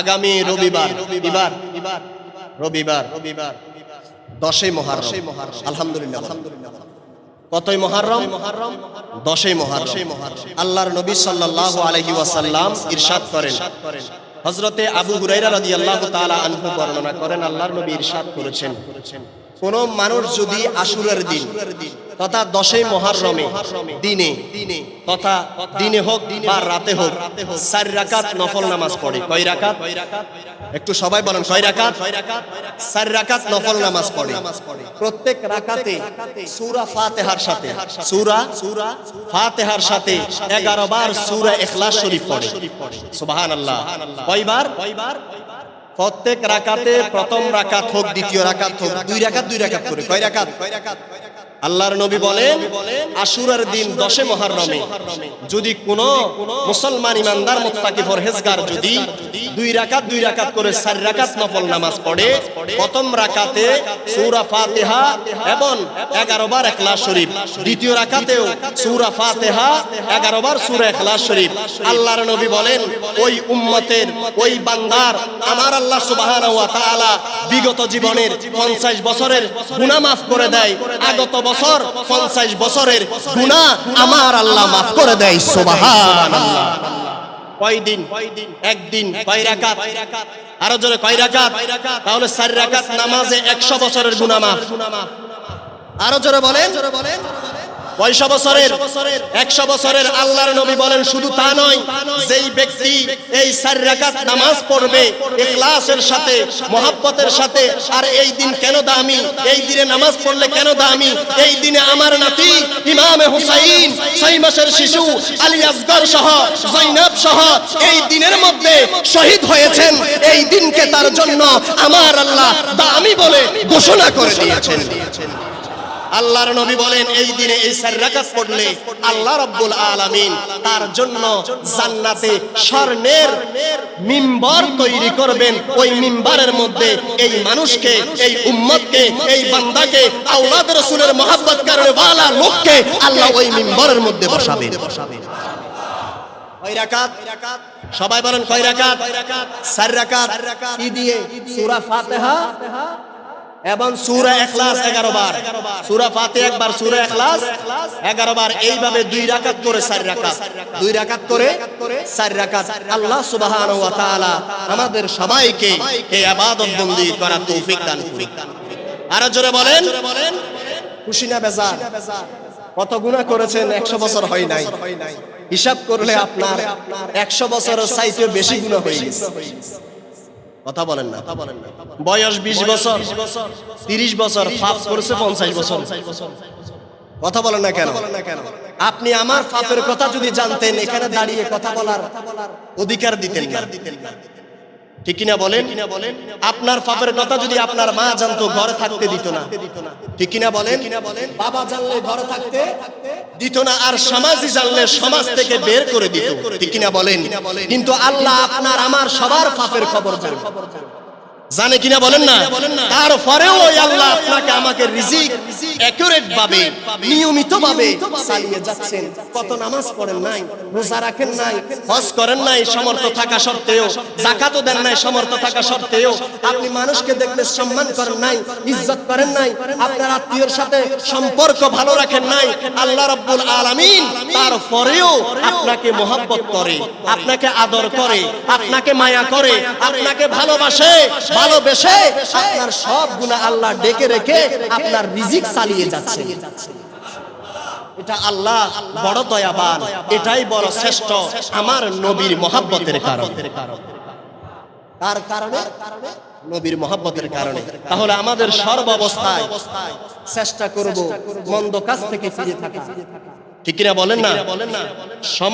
আগামী রবিবার রবিবার রবিবার রবিবার দশই মহার আলহামদুলিল্লাহ। আলহামদুলিল্লাহ। কতই মহারম? মহারম? দশই মহার আল্লাহর নবী সাল্লাল্লাহু আলাইহি ওয়াসাল্লাম ইরশাদ করেন। হজরতে আবু হুরাইরা রাদিয়াল্লাহু তাআলা আনহু বর্ণনা করেন আল্লাহর নবী ইরশাদ করেছেন। কোন মানুষ যদি আশুরের দিন তথা দশই মহারমে দিনে, তথা দিনে হোক বা রাতে হোক, চার রাকাত নফল নামাজ পড়ে। কয় রাকাত? একটু সবাই বলেন, কয় রাকাত? চার রাকাত নফল নামাজ পড়ে। প্রত্যেক রাকাতে সূরা ফাতিহার সাথে, সূরা সূরা ফাতিহার সাথে 11 বার সূরা ইখলাস শরীফ পড়ে। সুবহানাল্লাহ। কয়বার কয়বার? প্রত্যেক রাকাতে প্রথম রাকাত হোক, দ্বিতীয় রাকাত হোক, দুই রাকাত দুই রাকাত করে, কয় রাকাত? কয় রাকাত আল্লাহর নবী বলেন আশুরার দিন দশে মহারমে যদি কোন মুসলমান ইমানদার মুত্তাকি পরহেজগার যদি দুই রাকাত দুই রাকাত করে চার রাকাত নফল নামাজ পড়ে প্রথম রাকাতে সূরা ফাতিহা এবং 11 বার ইখলাস শরীফ। দ্বিতীয় রাকাতেও সূরা ফাতিহা 11 বার সূরা ইখলাস শরীফ। আল্লাহর নবী বলেন ওই উম্মতের ওই বান্দার আমার আল্লাহ সুবহানাহু ওয়া তাআলা বিগত জীবনের 50 বছরের গুনাহ মাফ করে দেয়। আগত বছর 50 বছরের গুণা আমার আল্লাহ মাফ করে দেয় সোবাহান কয়দিন? একদিন কয় রাকাত আরও জোরে কয় তাহলে চার নামাজে 100 বছরের গুণা মাফ। আরও জোরে বলেন। কয়শো বছরের একশো বছরের আল্লাহর নবী বলেন শুধু তা নয় যেই ব্যক্তি এই চার রাকাত নামাজ পড়বে ইখলাসের সাথে মহাব্বতের সাথে আর এই দিন কেন দামি? এই দিনে নামাজ পড়লে কেন দামি? এই দিনে আমার নাতি ইমামে হুসাইন ছয় মাসের শিশু আলী আসগর সহ জৈনব সহ এই দিনের মধ্যে শহীদ হয়েছেন। এই দিনকে তার জন্য আমার আল্লাহ দামি বলে ঘোষণা করে দিয়েছেন। আল্লাহর নবী বলেন এই দিনে এই চার রাকাত পড়লে আল্লাহ রাব্বুল আলামিন তার জন্য জান্নাতে স্বর্ণের মিম্বর তৈরি করবেন। ওই মিম্বরের মধ্যে এই মানুষকে এই উম্মতকে এই বান্দাকে আওলাদ রাসূলের মহব্বত কারণে ওয়ালা লোককে আল্লাহ ওই মিম্বরের মধ্যে বসাবেন। কয় রাকাত? সবাই বলেন কয় রাকাত? চার রাকাত। কি দিয়ে? সূরা ফাতিহা? এবং সূরা ইখলাস 11 বার। সূরা ফাতিহা একবার সূরা ইখলাস 11 বার। এইভাবে দুই রাকাত করে চার রাকাত। দুই রাকাত করে চার রাকাত। আল্লাহ তাআলা আমাদের সবাইকে এই ইবাদত বন্দি করার তৌফিক দান আর জোরে বলেন? খুশি না বেজার। কত গুনাহ করেছেন? 100 বছর হয় নাই। হিসাব করলে আপনার 100 বছরের চাইতে বেশি গুনাহ হয়ে গেছে। কথা বলেন না। বয়স বিশ বছর, তিরিশ বছর পাপ করেছে পঞ্চাশ বছর। কথা বলেন না কেন? আপনি আমার পাপের কথা যদি জানতেন, এখানে দাঁড়িয়ে কথা বলার অধিকার দিতেন না। ঠিক কিনা বলেন? আপনার পাপের কথা যদি আপনার মা জানতো, ঘরে থাকতে দিত না। ঠিক কিনা বলেন? বাবা জানলে ঘরে থাকতে দিত না, আর সমাজই জানলে সমাজ থেকে বের করে দিত। ঠিক কিনা বলেন? কিন্তু আল্লাহ আপনার, আমার সবার পাপের খবর জানে। জানে কিনা বলেন না? তারপরেও আল্লাহ আপনাকে আমাকে রিজিক ভাবে নিয়মিত ভাবে চালিয়ে যাচ্ছেন। কত নামাজ পড়েন নাই, রোজা রাখেন নাই, হজ করেন নাই সমর্থ থাকা সত্ত্বেও, যাকাতও দেন নাই সমর্থ থাকা সত্ত্বেও, আপনি মানুষকে দেখলে সম্মান করেন নাই, ইজ্জত করেন নাই, আপনার আত্মীয়র সাথে সম্পর্ক ভালো রাখেন নাই, আল্লাহ রাব্বুল আলামিন তারপরেও আপনাকে মোহাব্বত করে, আপনাকে আদর করে, আপনাকে মায়া করে, আপনাকে ভালোবাসে, ভালোবেসে আপনার সব গুণা আল্লাহ ডেকে রেখে আপনার রিজিক চালিয়ে যাচ্ছে। এটা আল্লাহ বড় দয়াবান এটাই বড় শ্রেষ্ঠ আমার নবীর মহাব্বতের কারণ। তার কারণে? নবীর মহাব্বতের কারণে। তাহলে আমাদের সর্ব অবস্থায় চেষ্টা করব মন্দ কাজ থেকে ফিরে থাকা ঠিক কিনা বলেন না?